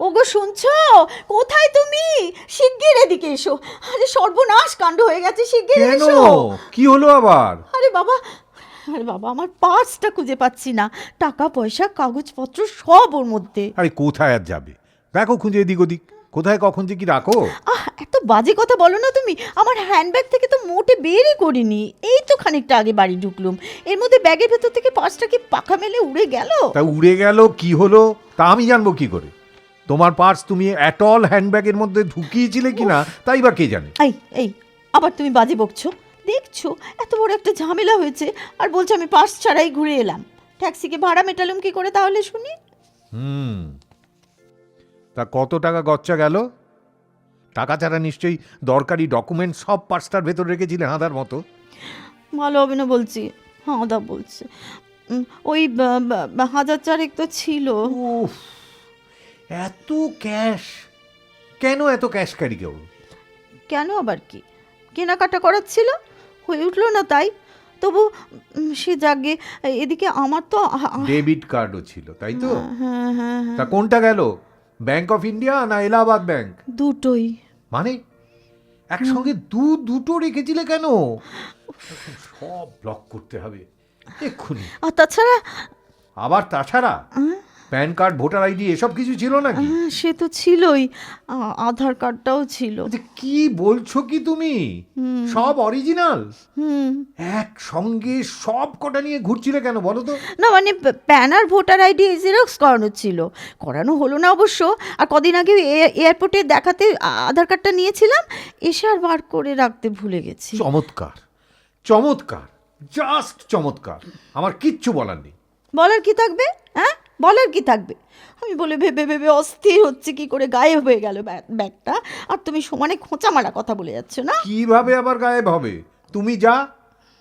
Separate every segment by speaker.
Speaker 1: ওগো শুনছো? কোথায় তুমি? শিগগির এদিকে এসো। আরে সর্বনাশ কাণ্ড হয়ে গেছে শিগগির
Speaker 2: কেন?
Speaker 1: এসো।
Speaker 2: কি হলো আবার?
Speaker 1: আরে বাবা আরে বাবা আমার পার্সটা খুঁজে পাচ্ছি না। টাকা পয়সা কাগজপত্র সব ওর মধ্যে।
Speaker 2: আরে কোথায় আর যাবে? দেখো খুঁজে এদিক ওদিক। কোথায় কখন যে কি রাখো?
Speaker 1: আহ এত বাজে কথা বলো না তুমি। আমার হ্যান্ডব্যাগ থেকে তো মোটে বেরই করিনি। এই তো খানিকটা আগে বাড়ি ঢুকলুম। এর মধ্যে ব্যাগের ভেতর থেকে পার্সটা কি পাখা মেলে উড়ে গেল?
Speaker 2: তা উড়ে গেল কি হলো? তা আমি জানব কি করে? তোমার পার্স তুমি অ্যাটল হ্যান্ডব্যাগের মধ্যে ঢুকিয়েছিলে কিনা তাই বা কে জানে?
Speaker 1: এই এই আবার তুমি বাজে বকছো। দেখছ এত বড় একটা ঝামেলা হয়েছে আর বলছো আমি পার্স ছাড়াই ঘুরে এলাম। ট্যাক্সিকে ভাড়া মেটালুম কি করে তাহলে শুনি?
Speaker 2: হুম তা কত টাকা গচ্চা গেল? টাকা ছাড়া নিশ্চয়ই দরকারি ডকুমেন্ট সব পার্সটার ভেতর রেখেছিলে হাঁদার মতো?
Speaker 1: ভালো হবে না বলছি হ্যাঁ দা বলছে ওই হাজার চারেক তো ছিল।
Speaker 2: উফ এত ক্যাশ? কেন এত ক্যাশ ক্যারি কেউ?
Speaker 1: কেন আবার কি? কেনাকাটা করার ছিল হয়ে উঠল না তাই। তবু সে জাগে এদিকে আমার তো
Speaker 2: ডেবিট কার্ডও ছিল তাই তো?
Speaker 1: হ্যাঁ হ্যাঁ হ্যাঁ
Speaker 2: তা কোনটা গেল? ব্যাংক অফ ইন্ডিয়া না এলাহাবাদ ব্যাংক
Speaker 1: দুটোই।
Speaker 2: মানে? একসঙ্গে দু দুটো রেখেছিলে কেন? সব ব্লক করতে হবে। এক্ষুনি।
Speaker 1: আর তাছাড়া
Speaker 2: আবার তাছাড়া? প্যান কার্ড ভোটার আইডি এসব কিছু ছিল নাকি?
Speaker 1: আহ, সে তো ছিলই। আধার কার্ডটাও ছিল।
Speaker 2: আচ্ছা, কি বলছো কি তুমি? সব অরিজিনাল?
Speaker 1: হুম।
Speaker 2: একসঙ্গে সব কটা নিয়ে ঘুরছিলে কেন বলো তো?
Speaker 1: না মানে প্যান আর ভোটার আইডি জেরক্স করানো ছিল। করানো হলো না অবশ্য। আর কদিন আগে এয়ারপোর্টে দেখাতে আধার কার্ডটা নিয়েছিলাম। এসে আর বার করে রাখতে ভুলে গেছি।
Speaker 2: চমৎকার। চমৎকার। জাস্ট চমৎকার। আমার কিচ্ছু বলার নেই।
Speaker 1: বলার কি থাকবে হ্যাঁ? বলার কি থাকবে? আমি বলে ভেবে ভেবে অস্থির হচ্ছে কি করে গায়েব হয়ে গেল ব্যাগ- ব্যাগটা? আর তুমি সমানে খোঁচা মারা কথা বলে যাচ্ছ না?
Speaker 2: কীভাবে আবার গায়েব হবে? তুমি যা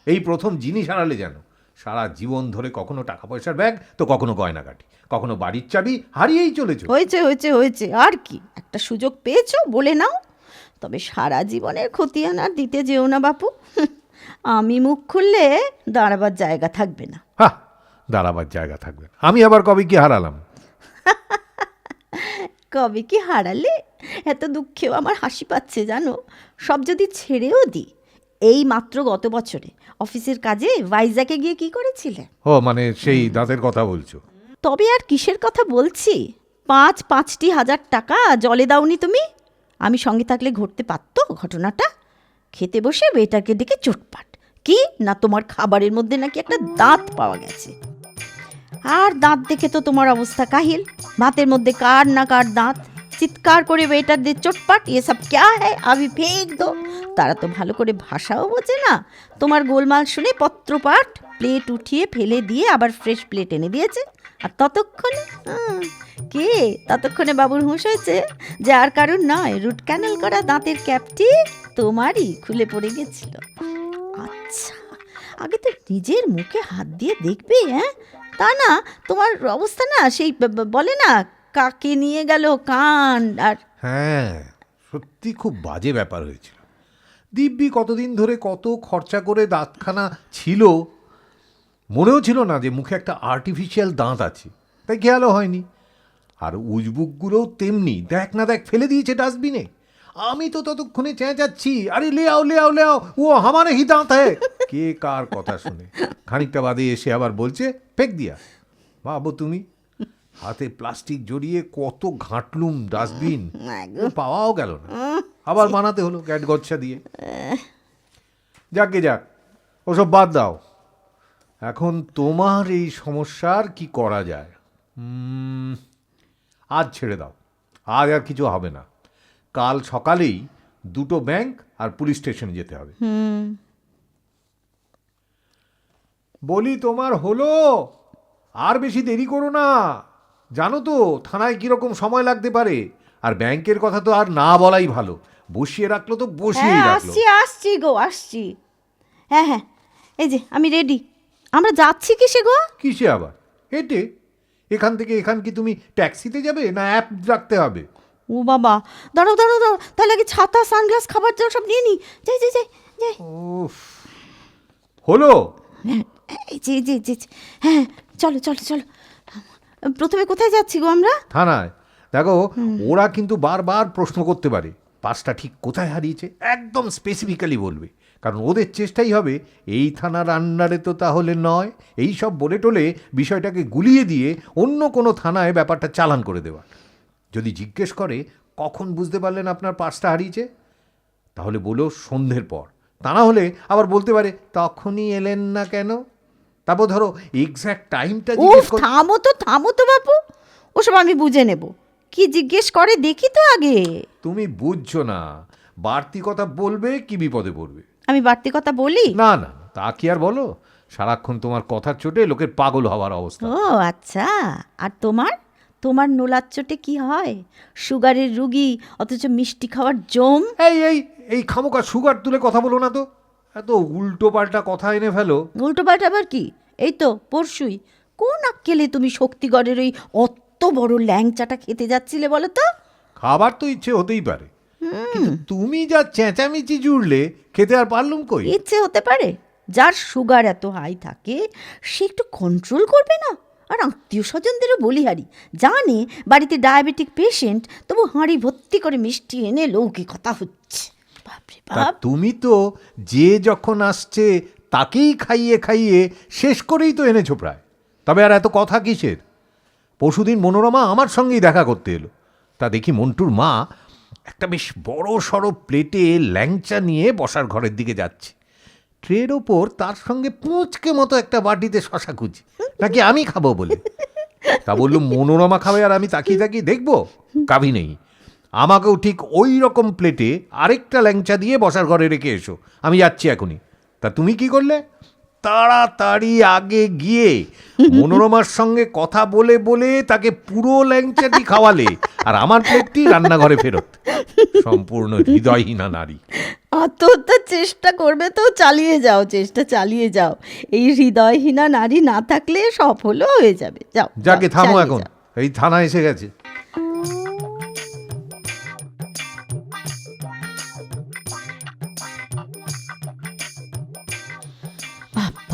Speaker 2: এই প্রথম জিনিস হারালে জানো সারা জীবন ধরে কখনো টাকা পয়সার ব্যাগ তো কখনো গয়নাগাটি। কখনো বাড়ির চাবি হারিয়েই চলেছো।
Speaker 1: হয়েছে হয়েছে হয়েছে। আর কি? একটা সুযোগ পেয়েছ? বলে নাও। তবে সারা জীবনের খতিয়ান আর দিতে যেও না বাপু। আমি মুখ খুললে দাঁড়াবার জায়গা থাকবে না।
Speaker 2: দাঁড়াবার জায়গা থাকবে। আমি আবার কবে কি হারালাম?
Speaker 1: কবে কি হারালে? এত দুঃখেও আমার হাসি পাচ্ছে জানো? সব যদি ছেড়েও দিই এই মাত্র গত বছরে অফিসের কাজে ভাইজাকে গিয়ে কি করেছিলে?
Speaker 2: ও মানে সেই দাঁতের কথা বলছো।
Speaker 1: তবে আর কিসের কথা বলছি? পাঁচ পাঁচটি হাজার টাকা জলে দাওনি তুমি? আমি সঙ্গে থাকলে ঘটতে পারতো ঘটনাটা? খেতে বসে বেটাকে ডেকে চোটপাট। কি? না তোমার খাবারের মধ্যে নাকি একটা দাঁত পাওয়া গেছে। আর দাঁত দেখে তো তোমার অবস্থা কাহিল। ভাতের মধ্যে কার না কার দাঁত। চিৎকার করে ওয়েটার দিয়ে চোটপাট এ সব ক্যা হ্যায় আবি ফেক দো তারা তো ভালো করে ভাষাও বোঝে না। তোমার গোলমাল শুনে পত্রপাঠ প্লেট উঠিয়ে ফেলে দিয়ে আবার ফ্রেশ প্লেট এনে দিয়েছে। আর ততক্ষণে কে? ততক্ষণে বাবুর হুঁশ হয়েছে যে আর কারণ নয়। রুট ক্যানেল করা দাঁতের ক্যাপটি তোমারই খুলে পড়ে গেছিল। আচ্ছা আগে তো নিজের মুখে হাত দিয়ে দেখবে হ্যাঁ? তা না, তোমার অবস্থা না সেই বলে না, কাকে নিয়ে গেল কান, আর
Speaker 2: হ্যাঁ সত্যি খুব বাজে ব্যাপার হয়েছিল। দিব্যি কতদিন ধরে কত খরচা করে দাঁতখানা ছিল, মনেও ছিল না যে মুখে একটা আর্টিফিশিয়াল দাঁত আছে, তাই খেয়ালও হয়নি। আর উজবুকগুলোও তেমনি, দেখ না দেখ, ফেলে দিয়েছে ডাস্টবিনে আমি তো ততক্ষণে চেঁচাচ্ছি। আরে লে আও লে আও লে আও ও আমারে হি। দাঁত হ্যাঁ কে কার কথা শুনে? খানিকটা বাদে এসে আবার বলছে ফেক দিয়া। ভাবো তুমি? হাতে প্লাস্টিক জড়িয়ে কত ঘাঁটলুম ডাস্টবিন। পাওয়াও গেল না। আবার বানাতে হলো গ্যাট গচ্ছা দিয়ে। যাকে যাক ওসব বাদ দাও। এখন তোমার এই সমস্যার কি করা যায়? উম, আজ ছেড়ে দাও। আজ আর কিছু হবে না। কাল সকালেই দুটো ব্যাংক আর পুলিশ স্টেশনে যেতে হবে।
Speaker 1: হুম।
Speaker 2: বলি তোমার হলো? আর বেশি দেরি করো না। জানো তো থানায় কীরকম সময় লাগতে পারে? আর ব্যাংকের কথা তো আর না বলাই ভালো। বসিয়ে রাখল তো বসিয়েই
Speaker 1: হ্যাঁ
Speaker 2: রাখল।
Speaker 1: আসছি আসছি গো আসছি। হ্যাঁ হ্যাঁ এই যে আমি রেডি আমরা যাচ্ছি কিসে গো?
Speaker 2: কিসে আবার? হেঁটে। এখান থেকে এখান কি তুমি ট্যাক্সিতে যাবে না অ্যাপ রাখতে হবে?
Speaker 1: ও বাবা দাঁড়াও দাঁড়াও দাঁড়াও তাহলে আগে ছাতা সানগ্লাস খাবার জল সব নিয়ে নি। যাই যাই যাই যাই।
Speaker 2: উফ হলো?
Speaker 1: হ্যাঁ, যে যে যে, হ্যাঁ চলো চলো চলো। প্রথমে কোথায় যাচ্ছি গো আমরা?
Speaker 2: থানায়। দেখো ওরা কিন্তু বারবার প্রশ্ন করতে পারে পাসটা ঠিক কোথায় হারিয়েছে একদম স্পেসিফিক্যালি বলবে। কারণ ওদের চেষ্টাই হবে এই থানার আন্ডারে তো তাহলে নয় এই সব বলে টোলে বিষয়টাকে গুলিয়ে দিয়ে অন্য কোনো থানায় ব্যাপারটা চালান করে দেওয়া। যদি জিজ্ঞেস করে কখন বুঝতে পারলেন আপনার পার্সটা হারিয়েছে? তাহলে বলো সন্ধ্যের পর। তা না হলে আবার বলতে পারে তখনই এলেন না কেন? তারপর ধরো এক্স্যাক্ট টাইমটা
Speaker 1: থামো তো থামো তো বাপু। ওসব আমি বুঝে নেব। কি জিজ্ঞেস করে দেখি তো আগে।
Speaker 2: তুমি বুঝছ না বাড়তি কথা বলবে কি বিপদে পড়বে?
Speaker 1: আমি বাড়তি কথা বলি?
Speaker 2: না না তা কি আর বলো? সারাক্ষণ তোমার কথার চোটে লোকের পাগল হওয়ার অবস্থা।
Speaker 1: ও আচ্ছা। আর তোমার? তোমার নোলার চোটে কি হয়? সুগারের রুগী অথচ মিষ্টি খাওয়ার জম?
Speaker 2: এই এই এই খামোকা সুগার তুলে কথা বলো না তো। এত উল্টো পাল্টা কথা এনে ফেলো।
Speaker 1: উল্টো পাল্টা আবার কি? এই তো পরশুই। কোন আক্কেলে তুমি শক্তিগড়ের ওই অত বড় ল্যাংচাটা খেতে যাচ্ছিলে বলো তো?
Speaker 2: খাবার তো ইচ্ছে হতেই পারে। কিন্তু তুমি যা চেঁচামেচি জুড়লে খেতে আর পারলুম কই?
Speaker 1: ইচ্ছে হতে পারে। যার সুগার এত হাই থাকে সে একটু কন্ট্রোল করবে না? আর আত্মীয় স্বজনদেরও বলিহারি জানে বাড়িতে ডায়াবেটিক পেশেন্ট তবু হাঁড়ি ভর্তি করে মিষ্টি এনে লৌকিকতা হচ্ছে। বাপরে বাপ।
Speaker 2: তুমি তো যে যখন আসছে তাকেই খাইয়ে খাইয়ে শেষ করেই তো এনেছো প্রায়। তবে আর এত কথা কিসের? পরশুদিন মনোরমা আমার সঙ্গেই দেখা করতে এলো। তা দেখি মন্টুর মা একটা বেশ বড় সড়ো প্লেটে ল্যাংচা নিয়ে বসার ঘরের দিকে যাচ্ছে। ট্রের ওপর তার সঙ্গে পুঁচকে মতো একটা বাটিতে শশা কুচি। নাকি আমি খাব বলে? তা বলল মনোরমা খাবে আর আমি তাকিয়ে তাকিয়ে দেখব? কাভি নেই। আমাকেও ঠিক ওই রকম প্লেটে আরেকটা ল্যাংচা দিয়ে বসার ঘরে রেখে এসো। আমি যাচ্ছি এখনই। তা তুমি কি করলে? তাড়াতাড়ি আগে গিয়ে মনোরমার সঙ্গে কথা বলে বলে তাকে পুরো ল্যাংচাটি খাওয়ালে আর আমার প্লেটটি রান্নাঘরে ফেরত। সম্পূর্ণ হৃদয়হীনা নারী।
Speaker 1: আত্মহত্যার চেষ্টা করবে তো চালিয়ে যাও চেষ্টা চালিয়ে যাও। এই হৃদয়হীনা নারী না থাকলে সফলও হয়ে যাবে। যাও
Speaker 2: যাকে থামো এখন। এই থানা এসে গেছে।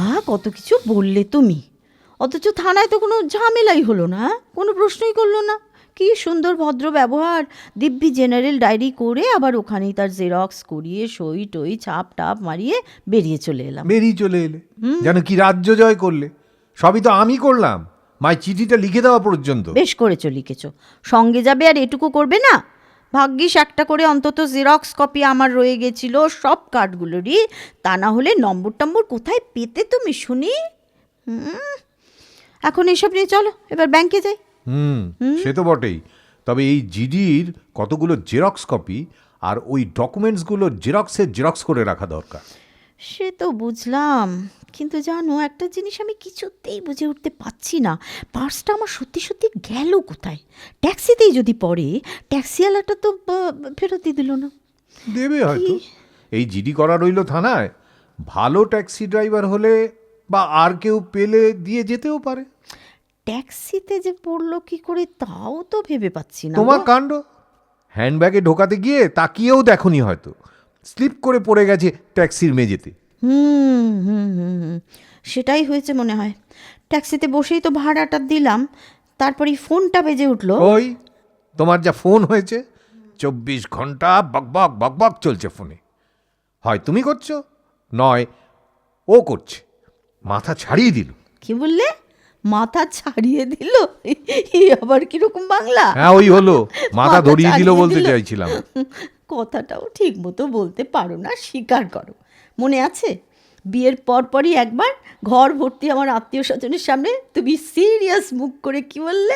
Speaker 1: বাবা কত কিছু বললে তুমি। অথচ থানায় তো কোনো ঝামেলাই হলো না কোনো প্রশ্নই করল না। কি সুন্দর ভদ্র ব্যবহার। দিব্যি জেনারেল ডায়েরি করে আবার ওখানেই তার জেরক্স করিয়ে সই টই ছাপ টাপ মারিয়ে বেরিয়ে চলে এলাম।
Speaker 2: বেরিয়ে চলে এলে। যেন কি রাজ্য জয় করলে। সবই তো আমি করলাম। মাই চিঠিটা লিখে দেওয়া পর্যন্ত।
Speaker 1: বেশ করেছ লিখেছো। সঙ্গে যাবে আর এটুকু করবে না? ভাগ্যিস একটা করে অন্তত জেরক্স কপি আমার রয়ে গেছিল সব কার্ডগুলোরই। তা না হলে নম্বর টম্বর কোথায় পেতে তুমি শুনি? হুম, এখন এসব নিয়ে চলো এবার ব্যাংকে যাই।
Speaker 2: হুম সে তো বটেই। তবে এই জিডির কতগুলো জেরক্স কপি আর ওই ডকুমেন্টসগুলো জেরক্সের জেরক্স করে রাখা দরকার।
Speaker 1: সে তো বুঝলাম। কিন্তু জানো একটা জিনিস আমি কিছুতেই বুঝে উঠতে পারছি না। পার্সটা আমার সত্যি সত্যি গেল কোথায়? ট্যাক্সিতেই যদি পড়ে ট্যাক্সিওয়ালাটা তো ফেরতই দিল না।
Speaker 2: দেবে হয়তো। এই জিডি করা রইল থানায়। ভালো ট্যাক্সি ড্রাইভার হলে বা আর কেউ পেলে দিয়ে যেতেও পারে।
Speaker 1: ট্যাক্সিতে যে পড়ল কি করে তাও তো ভেবে পাচ্ছি না
Speaker 2: তোমার কাণ্ড? হ্যান্ডব্যাগে ঢোকাতে গিয়ে তাকিয়েও দেখনি হয়তো। স্লিপ করে পড়ে গেছে ট্যাক্সির মেঝেতে।
Speaker 1: হুম হুম হুম হুম। সেটাই হয়েছে মনে হয়। ট্যাক্সিতে বসেই তো ভাড়াটা দিলাম তারপরে ফোনটা বেজে উঠল।
Speaker 2: ওই তোমার যা ফোন হয়েছে চব্বিশ ঘণ্টা বকবক বকবক চলছে ফোনে। হয় তুমি করছ নয় ও করছে। মাথা ছাড়িয়ে দিল।
Speaker 1: কি বললে? মাথা ছাড়িয়ে দিল? এই আবার কীরকম বাংলা?
Speaker 2: হ্যাঁ ওই হলো। মাথা ধরিয়ে দিল বলতে চাইছিলাম।
Speaker 1: কথাটাও ঠিক মতো বলতে পারো না স্বীকার করো। মনে আছে? বিয়ের পরপরই একবার ঘর ভর্তি আমার আত্মীয় স্বজনের সামনে তুমি সিরিয়াস মুখ করে কি বললে?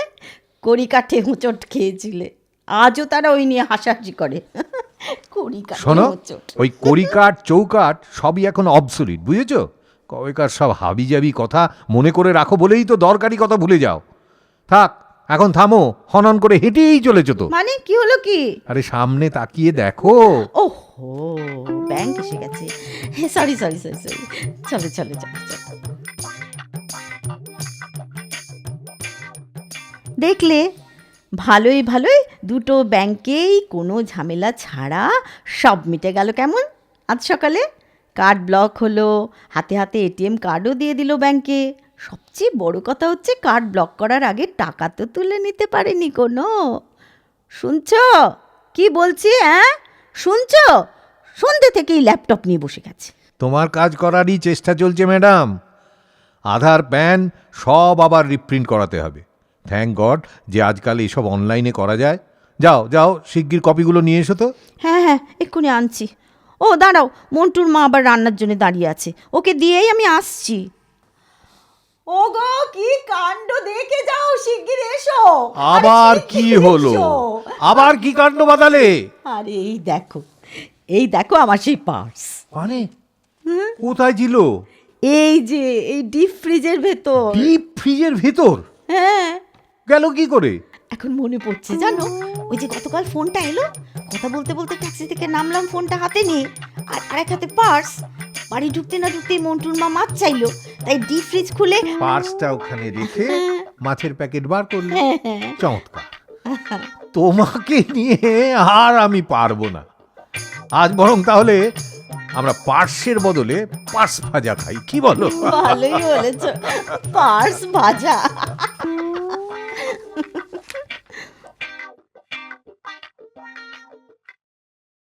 Speaker 1: কড়ি কাঠে হোঁচট খেয়েছিলে। আজও তারা ওই নিয়ে হাসাহাসি করে।
Speaker 2: শোনো ওই কড়িকাঠ চৌকাঠ সবই এখন অবসলিট বুঝেছ? কবেকার সব হাবিজাবি কথা মনে করে রাখো বলেই তো দরকারি কথা ভুলে যাও। থাক এখন থামো হনন করে হেঁটেই চলেছো তো।
Speaker 1: মানে কি হলো কি?
Speaker 2: আরে সামনে তাকিয়ে দেখো।
Speaker 1: ওহো ব্যাংক এসে গেছে। সরি সরি সরি সরি চলো চলো চলো চলো। দেখলে ভালোই ভালোই দুটো ব্যাংকেই কোনো ঝামেলা ছাড়া সব মিটে গেল কেমন? আজ সকালে কার্ড ব্লক হলো হাতে হাতে এটিএম কার্ডও দিয়ে দিল ব্যাংকে সবচেয়ে বড় কথা হচ্ছে কার্ড ব্লক করার আগে টাকা তো তুলে নিতে পারেনি কোনো। শুনছো? কি বলছি হ্যাঁ শুনছো? সন্ধ্যে থেকেই ল্যাপটপ নিয়ে বসে গেছে।
Speaker 2: তোমার কাজ করারই চেষ্টা চলছে ম্যাডাম। আধার প্যান সব আবার রিপ্রিন্ট করাতে হবে। থ্যাংক গড যে আজকাল এসব অনলাইনে করা যায়। যাও যাও শিগগির কপিগুলো নিয়ে এসো তো।
Speaker 1: হ্যাঁ হ্যাঁ এক্ষুনি আনছি। ও দাঁড়াও মন্টুর মা আবার রান্নার জন্য দাঁড়িয়ে আছে। ওকে দিয়েই আমি আসছি। ওগো কি কাণ্ড দেখে যাও শিগগির এসো।
Speaker 2: আবার কি হলো? আবার কি কাণ্ড বাদালে
Speaker 1: আরে এই দেখো এই দেখো আমার সেই পার্স।
Speaker 2: মানে? কোথায় ছিল?
Speaker 1: এই যে এই ডিপ ফ্রিজের ভেতর।
Speaker 2: ডিপ ফ্রিজের ভেতর?
Speaker 1: হ্যাঁ।
Speaker 2: গেল কি করে?
Speaker 1: এখন মনে পড়ছে জানো? ওই যে গতকাল ফোনটা এলো কথা বলতে বলতে ট্যাক্সি থেকে নামলাম ফোনটা হাতে নিয়ে আর আরেক হাতে পার্স। বাড়ি ঢুকতে না ঢুকতেই মন্টুর মা মাছ চাইলো তাই ডিপ ফ্রিজ খুলে
Speaker 2: পার্সটা ওখানে রেখে মাছের প্যাকেট বার করলে?
Speaker 1: হ্যাঁ, হ্যাঁ।
Speaker 2: চমৎকার। তোমাকে নিয়ে আর আমি পারব না। আজ বরং তাহলে আমরা পার্সের বদলে পার্স ভাজা খাই কি বলো?
Speaker 1: ভালোই বলেছ। পার্স ভাজা।